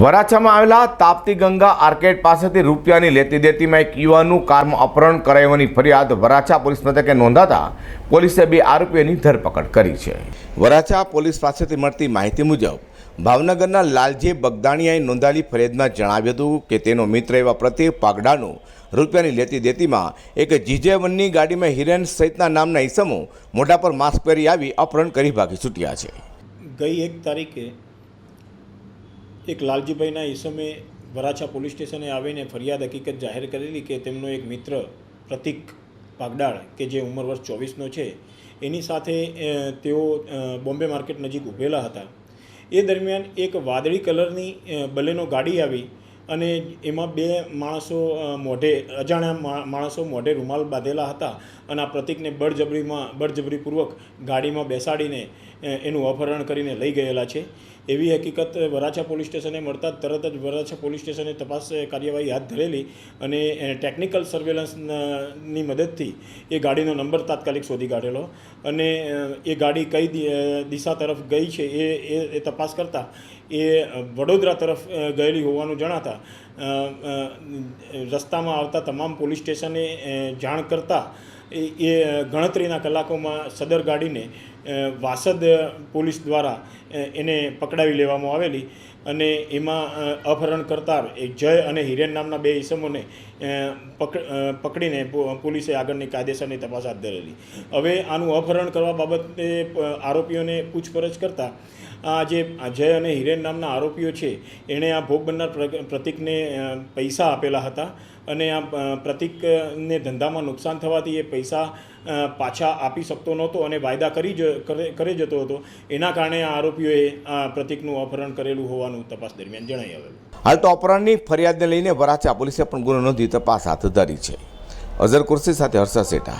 વરાછામાં આવેલા તાપ્તી ગંગા આર્કેડ પાસેથી રૂપિયાની લેતી દેતીમાં એક યુવાનનું કારમાં અપહરણ કરાવવાની ફરિયાદ વરાછા પોલીસ મથકે નોંધાતા પોલીસે બે આરોપીઓની ધરપકડ કરી છે. વરાછા પોલીસ પાસેથી મળતી માહિતી મુજબ ભાવનગરના લાલજી બગદાણીયાએ નોંધાયેલી ફરિયાદમાં જણાવ્યું હતું કે તેનો મિત્ર એવા પ્રતિક પાગડાનું રૂપિયાની લેતી દેતીમાં એક જીજે વનની ગાડીમાં હિરેન સહિતના નામના ઈસમો મોઢા પર માસ્ક પહેરી આવી અપહરણ કરી ભાગી છૂટ્યા છે. ગઈ એક તારીખે એક લાલજીભાઈના ઈસમે વરાછા પોલીસ સ્ટેશને આવીને ફરિયાદ હકીકત જાહેર કરેલી કે તેમનો એક મિત્ર પ્રતિક પાગડાળ, કે જે ઉંમર વર્ષ ચોવીસનો છે, એની સાથે તેઓ બોમ્બે માર્કેટ નજીક ઊભેલા હતા. એ દરમિયાન એક વાદળી કલરની બલેનો ગાડી આવી અને એમાં બે માણસો મોઢે, અજાણ્યા માણસો મોઢે રૂમાલ બાંધેલા હતા અને આ પ્રતિકને બળજબરીમાં, બળજબરીપૂર્વક ગાડીમાં બેસાડીને એનું અપહરણ કરીને લઈ ગયેલા છે. એવી હકીકત વરાછા પોલીસ સ્ટેશને મળતા તરત જ વરાછા પોલીસ સ્ટેશને તપાસ કાર્યવાહી હાથ ધરેલી અને ટેકનિકલ સર્વેલન્સની મદદથી એ ગાડીનો નંબર તાત્કાલિક શોધી કાઢેલો અને એ ગાડી કઈ દિશા તરફ ગઈ છે એ એ તપાસ કરતાં એ વડોદરા તરફ ગયેલી હોવાનું જણાતા રસ્તામાં આવતા તમામ પોલીસ સ્ટેશને જાણ કરતાં એ ગણતરીના કલાકોમાં સદર ગાડીને વાસદ પોલીસ દ્વારા એને પકડાવી લેવામાં આવેલી અને એમાં અપહરણ કરતા એ જય અને હિરેન નામના બે ઈસમોને પક પકડીને પોલીસે આગળની કાયદેસરની તપાસ હાથ ધરેલી. હવે આનું અપહરણ કરવા બાબતે આરોપીઓને પૂછપરછ કરતાં, આ જે જય અને હિરેન નામના આરોપીઓ છે, એણે આ ભોગ બનનાર પ્ર- પ્રતિકને પૈસા આપેલા હતા અને આ પ્રતિકને ધંધામાં નુકસાન થવાથી એ પૈસા અ, પાછા આપી શકતો નહોતો અને વાયદા કરી જ કરે જતો હતો. એના કારણે આ આરોપીઓએ આ પ્રતિકનું અપહરણ કરેલું હોવાનું તપાસ દરમિયાન જણાઈ આવેલું. હાલ તો અપહરણની ફરિયાદને લઈને વરાછા પોલીસે પણ ગુનો નોંધી તપાસ હાથ ધરી છે. અઝર કુર્સી સાથે હર્ષ સેઠા